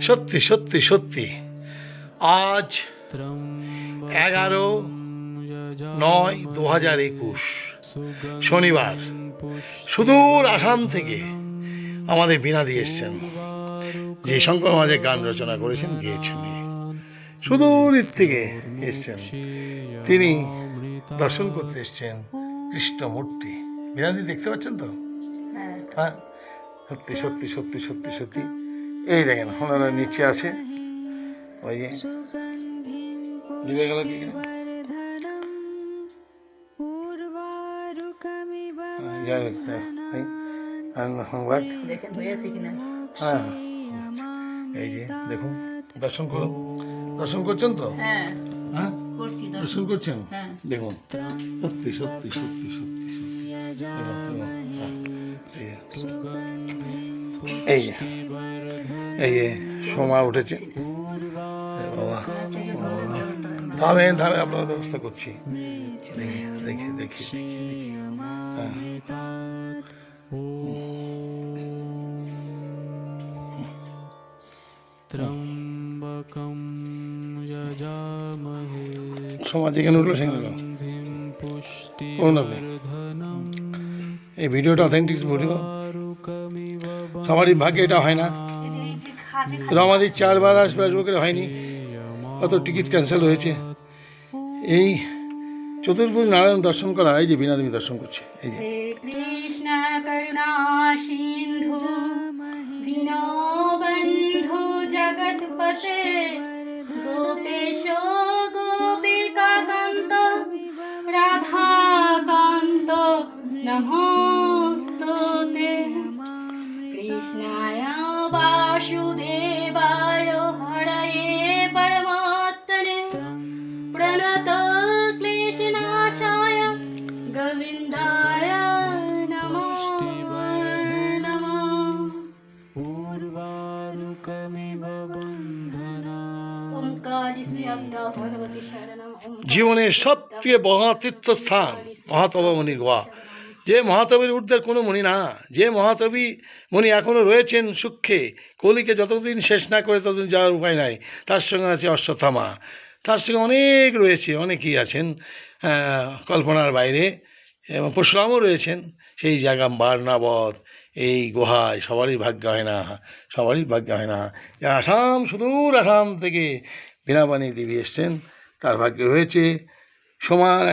সত্যি সত্যি সত্যি। আজ এগারো নয় দু হাজার একুশ শনিবার। সুদূর আসাম থেকে আমাদের বিনাদি এসছেন। যে শঙ্কর মাঝে গান রচনা করেছেন গিয়েছেন। সুদূর থেকে এসছেন। তিনি দর্শন করতে এসছেন কৃষ্ণমূর্তি। বিনাদি দেখতে পাচ্ছেন তো? হ্যাঁ। সত্যি সত্যি সত্যি সত্যি সত্যি। এই দেখেন ওনারা নিচে আছে। ওই যে দিবে গেল কি? যাই হোক, হ্যাঁ, দেখেন হ্যাঁ এই যে দেখুন দর্শন করুন। দর্শন করছেন তো? হ্যাঁ হ্যাঁ? দর্শন। করছেন? হ্যাঁ। দেখুন সত্যি সত্যি সত্যি সত্যি। হ্যাঁ, এই যে। এই যে এই যে সোমা উঠেছে এ বাবা থামেন থামে আপনার ব্যবস্থা করছি দেখি দেখি দেখি হ্যাঁ त्र्यम्बकं यजामहे সোমা যেখানে উঠলো সেখানে উঠলো। गन्धिं করুন আপনি पुष्टिवर्धनम् এই ভিডিওটা অথেন্টিক ভিডিও आरुकमिव সবারই ভাগ্যে এটা হয় না। রমাদি চারবার আসবে আসব করে হয়নি। কত টিকিট ক্যান্সেল হয়েছে। এই চতুর্ভুজ নারায়ণ দর্শন করা, এই যে বিনাদেবী দর্শন করছে, এই যে। কৃষ্ণ उर्वारुकमिव बन्धना ওমকারি শ্রী অব্দ ভগবতী শরণম ওম জীবনের সবথেকে মহাতীর্থ স্থান মহাতবমণির গোয়া যে মহাতবীর ঊর্ধ্বের কোনো মণি না, যে মহাতবী মণি এখনও রয়েছেন সূক্ষ্মে কলিকে যতদিন শেষ না করে ততদিন যাওয়ার উপায় নাই, তার সঙ্গে আছে অশ্বত্থামা। তার সঙ্গে অনেক রয়েছে, অনেকেই আছেন কল্পনার বাইরে, এবং পরশুরামও রয়েছেন, সেই জায়গা বারনাবদ এই গুহায় সবারই ভাগ্য হয় না, সবারই ভাগ্য হয় না। আসাম সুদূর আসাম থেকে বীণাবাণী দেবী এসছেন, তার ভাগ্য হয়েছে সমান